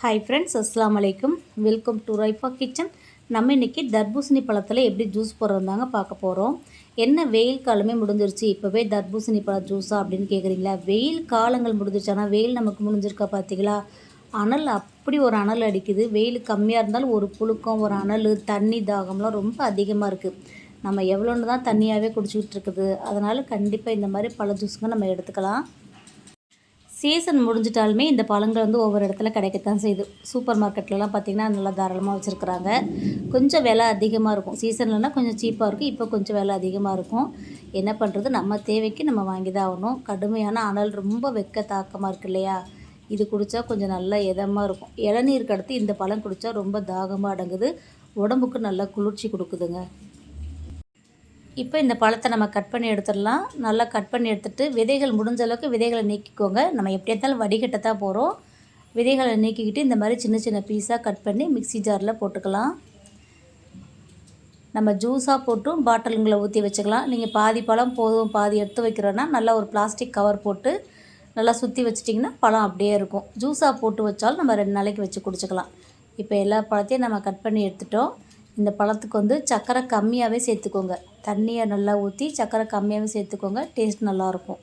Hi friends அஸ்லாம் அலைக்கும் welcome to Raifa kitchen நம்ம இன்றைக்கி தர்பூசணி பழத்தில் எப்படி ஜூஸ் போடுறதாங்க பார்க்க போகிறோம் என்ன வெயில் காலமே முடிஞ்சிருச்சு இப்போவே தர்பூசணி பழ ஜூஸா அப்படின்னு கேட்குறீங்களா வெயில் காலங்கள் முடிஞ்சிருச்சு ஆனால் வெயில் நமக்கு முடிஞ்சிருக்கா பார்த்தீங்களா? அனல் அப்படி ஒரு அனல் அடிக்குது. வெயில் கம்மியாக இருந்தாலும் ஒரு புழுக்கம் ஒரு அனல் தண்ணி தாகம்லாம் ரொம்ப அதிகமாக இருக்குது நம்ம எவ்வளோன்னு தான் தண்ணியாகவே குடிச்சிக்கிட்டு இருக்குது. அதனால் கண்டிப்பாக இந்த மாதிரி பழ ஜூஸுங்க நம்ம எடுத்துக்கலாம். சீசன் முடிஞ்சிட்டாலுமே இந்த பழங்கள் வந்து ஒவ்வொரு இடத்துல கிடைக்கத்தான் செய்யுது. சூப்பர் மார்க்கெட்லலாம் பார்த்திங்கன்னா நல்லா தாராளமாக வச்சுருக்குறாங்க. கொஞ்சம் விலை அதிகமாக இருக்கும். சீசன்லலாம் கொஞ்சம் சீப்பாக இருக்கும். இப்போ கொஞ்சம் விலை அதிகமாக இருக்கும். என்ன பண்ணுறது நம்ம தேவைக்கு நம்ம வாங்கி தான் ஆகணும். கடுமையான அனல் ரொம்ப வெக்க தாக்கமாக இருக்கு இல்லையா? இது குடித்தா கொஞ்சம் நல்லா இதமாக இருக்கும். இளநீருக்கு அடுத்து இந்த பழம் குடித்தா ரொம்ப தாகமாக அடங்குது. உடம்புக்கு நல்லா குளிர்ச்சி கொடுக்குதுங்க. இப்போ இந்த பழத்தை நம்ம கட் பண்ணி எடுத்துடலாம். நல்லா கட் பண்ணி எடுத்துகிட்டு விதைகள் முடிஞ்ச அளவுக்கு விதைகளை நீக்கிக்கோங்க. நம்ம எப்படி இருந்தாலும் வடிகட்ட தான் போகிறோம் விதைகளை நீக்கிக்கிட்டு இந்த மாதிரி சின்ன சின்ன பீஸாக கட் பண்ணி மிக்ஸி ஜாரில் போட்டுக்கலாம். நம்ம ஜூஸாக போட்டும் பாட்டிலுங்களை ஊற்றி வச்சுக்கலாம். நீங்கள் பாதி பழம் போதும் பாதி எடுத்து வைக்கிறோன்னா நல்லா ஒரு பிளாஸ்டிக் கவர் போட்டு நல்லா சுற்றி வச்சிட்டிங்கன்னா பழம் அப்படியே இருக்கும். ஜூஸாக போட்டு வச்சாலும் நம்ம ரெண்டு நாளைக்கு வச்சு குடிச்சிக்கலாம். இப்போ எல்லா பழத்தையும் நம்ம கட் பண்ணி எடுத்துட்டோம். இந்த பழத்துக்கு வந்து சர்க்கரை கம்மியாகவே சேர்த்துக்கோங்க. தண்ணியை நல்லா ஊற்றி சர்க்கரை கம்மியாகவே சேர்த்துக்கோங்க. டேஸ்ட் நல்லாயிருக்கும்.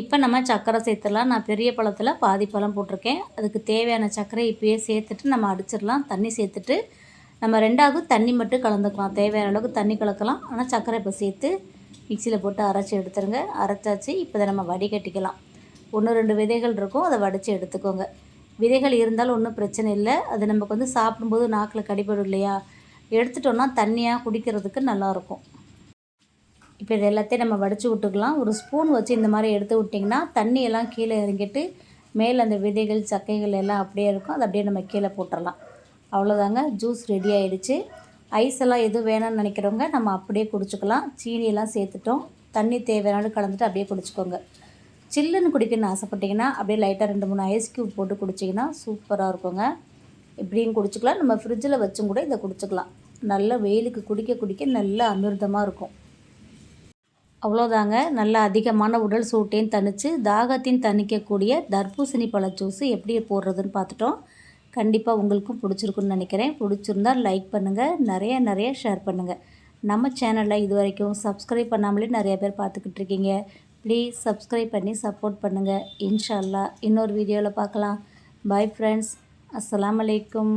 இப்போ நம்ம சர்க்கரை சேர்த்துடலாம். நான் பெரிய பழத்தில் பாதி பழம் போட்டிருக்கேன். அதுக்கு தேவையான சர்க்கரை இப்போயே சேர்த்துட்டு நம்ம அடிச்சிடலாம். தண்ணி சேர்த்துட்டு நம்ம ரெண்டாவது தண்ணி மட்டும் கலந்துக்கலாம். தேவையான அளவுக்கு தண்ணி கலக்கலாம். ஆனால் சர்க்கரை இப்போ சேர்த்து மிக்சியில் போட்டு அரைச்சி எடுத்துருங்க. அரைச்சாச்சு. இப்போ இதை நம்ம வடிகட்டிக்கலாம். ஒன்று ரெண்டு விதைகள் இருக்கும். அதை வடித்து எடுத்துக்கோங்க. விதைகள் இருந்தாலும் ஒன்றும் பிரச்சனை இல்லை. அது நமக்கு வந்து சாப்பிடும்போது நாக்கில் கடிபடும் இல்லையா? எடுத்துட்டோன்னா தண்ணியாக குடிக்கிறதுக்கு நல்லாயிருக்கும் இப்போ இது எல்லாத்தையும் நம்ம வடித்து விட்டுக்கலாம். ஒரு ஸ்பூன் வச்சு இந்த மாதிரி எடுத்து விட்டிங்கன்னா தண்ணியெல்லாம் கீழே இறங்கிட்டு மேலே அந்த விதைகள் சக்கைகள் எல்லாம் அப்படியே இருக்கும். அதை அப்படியே நம்ம கீழே போட்டுடலாம் அவ்வளோதாங்க ஜூஸ் ரெடி ஆகிடுச்சு ஐஸ் எல்லாம் எதுவும் வேணும்னு நினைக்கிறவங்க நம்ம அப்படியே குடிச்சுக்கலாம். சீனியெல்லாம் சேர்த்துட்டோம். தண்ணி தேவையான கலந்துட்டு அப்படியே குடிச்சிக்கோங்க. சில்லுன்னு குடிக்கணும்னு ஆசைப்பட்டிங்கன்னா அப்படியே லைட்டாக ரெண்டு மூணு ஐஸ் க்யூப் போட்டு குடிச்சிங்கன்னா சூப்பராக இருக்குங்க. இப்படியும் குடிச்சிக்கலாம். நம்ம ஃப்ரிட்ஜில் வச்சும் கூட இதை குடிச்சிக்கலாம். நல்ல வெயிலுக்கு குடிக்க குடிக்க நல்ல அமிர்தமாக இருக்கும். அவ்வளோதாங்க நல்ல அதிகமான உடல் சூட்டையும் தணித்து தாகத்தையும் தணிக்கக்கூடிய தர்பூசணி பழ ஜூஸு எப்படி போடுறதுன்னு பார்த்துட்டோம். கண்டிப்பாக உங்களுக்கும் பிடிச்சிருக்குன்னு நினைக்கிறேன். பிடிச்சிருந்தால் லைக் பண்ணுங்கள் நிறைய நிறைய ஷேர் பண்ணுங்கள் நம்ம சேனலில் இது வரைக்கும் சப்ஸ்கிரைப் பண்ணாமலே நிறைய பேர் பார்த்துக்கிட்டு இருக்கீங்க. ப்ளீஸ் சப்ஸ்கிரைப் பண்ணி சப்போர்ட் பண்ணுங்கள் இன்ஷால்லா இன்னொரு வீடியோவில் பார்க்கலாம். பாய் ஃப்ரெண்ட்ஸ் அஸ்லாம் அலைக்கும்